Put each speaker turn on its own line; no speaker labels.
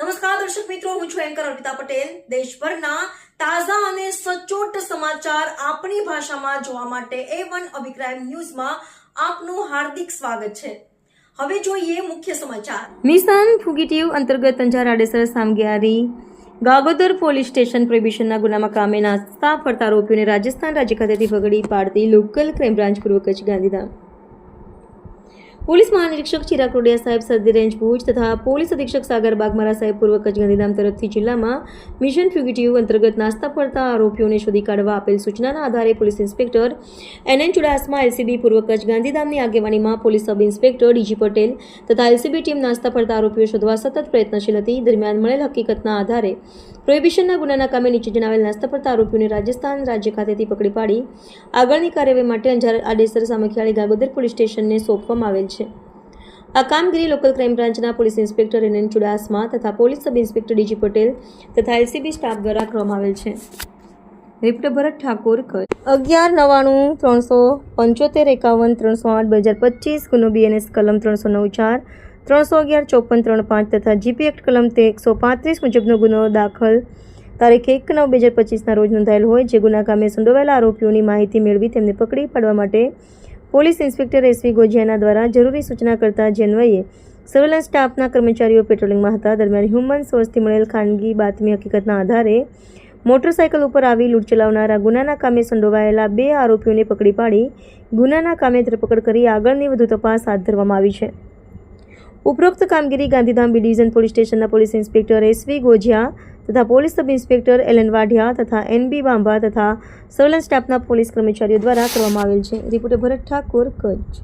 નમસ્કાર, દર્શક મિત્રો, હું છું એન્કર અર્પિતા પટેલ. દેશભરના તાજા અને સચોટ સમાચાર આપણી ભાષામાં જોવા માટે એ વન અભિપ્રાય ન્યૂઝમાં આપનું હાર્દિક સ્વાગત છે. હવે જોઈએ મુખ્ય સમાચાર. મિશન ફુગીટીવ અંતર્ગત અંજાર, આડેસર, સામગિયારી, ગાગોદર પોલીસ સ્ટેશન પ્રોહિબિશનના ગુનામાં કામે નાસ્તા, ફરતા આરોપીઓને રાજસ્થાન રાજ્ય ખાતેથી પકડી પાડતી લોકલ ક્રાઇમ બ્રાન્ચ પૂર્વ કચ્છ ગાંધીધામ. પોલીસ મહાનિરીક્ષક ચિરાગ રોડિયા સાહેબ સરદી રેન્જ ભુજ તથા પોલીસ અધિક્ષક સાગર બાગમારા સાહેબ પૂર્વ કચ્છ ગાંધીધામ તરફથી જિલ્લામાં મિશન ફ્યુગિટિવ અંતર્ગત નાસ્તા પડતા આરોપીઓને શોધી કાઢવા આપેલ સૂચનાના આધારે police inspector N N Chudasama LCB પૂર્વ કચ્છ ગાંધીધામની આગેવાનીમાં police sub inspector DG Patel તથા એલસીબી ટીમ નાસ્તા પડતા આરોપીઓ શોધવા સતત પ્રયત્નશીલ હતી. દરમિયાન મળેલ હકીકતના આધારે પ્રોહિબિશનના ગુનાના કામે નીચે જણાવેલ નાસ્તા પડતા આરોપીઓને રાજસ્થાન રાજ્ય ખાતેથી પકડી પાડી. આગળની કાર્યવાહી માટે અંજાર આડેસર સામખિયાળી ગાગોદર પોલીસ સ્ટેશનને સોંપવામાં આવેલ છે. આ કામગીરી લોકલ ક્રાઇમ બ્રાન્ચના પોલીસ ઇન્સ્પેક્ટર એન ચુડાસમા તથા police sub inspector DG Patel તથા એલસીબી સ્ટાફ દ્વારા કરવામાં આવેલ છે. રિપોર્ટર ભરત ઠાકોર કચ્છ. અગિયાર નવ્વાણું ત્રણસો પંચોતેર એકાવન ત્રણસો આઠ બે હજાર પચીસ, ગુનો બીએનએસ કલમ ત્રણસો નવ ચાર, ત્રણસો અગિયાર ચોપન ત્રણ પાંચ તથા જીપી એક્ટ કલમ તે એકસો પાંત્રીસ મુજબનો ગુનો દાખલ તારીખ એક નવ બે હજાર પચીસના રોજ નોંધાયેલ હોય, જે ગુના કામે સંડોવાયેલા આરોપીઓની માહિતી મેળવી તેમને પકડી પાડવા માટે પોલીસ ઇન્સ્પેક્ટર એસવી ગોજિયાના દ્વારા જરૂરી સૂચના કરતા જેન્વઈએ સર્વેલન્સ સ્ટાફના કર્મચારીઓ પેટ્રોલિંગમાં હતા. દરમિયાન હ્યુમન સોર્સથી મળેલ ખાનગી બાતમી હકીકતના આધારે મોટરસાયકલ ઉપર આવી લૂંટ ચલાવનારા ગુનાના કામે સંડોવાયેલા બે આરોપીઓને પકડી પાડી ગુનાના કામે ધરપકડ કરી આગળની વધુ તપાસ હાથ ધરવામાં આવી છે. ઉપરોક્ત કામગીરી ગાંધીધામ બી ડિવિઝન પોલીસ સ્ટેશનના પોલીસ ઇન્સ્પેક્ટર એસવી ગોજિયા તથા police sub inspector L N Vadhiya તથા એનબી બાંભા તથા સર્વેલન્સ સ્ટાફના પોલીસ કર્મચારીઓ દ્વારા કરવામાં આવેલ છે. રિપોર્ટર ભરત ઠાકોર કચ્છ.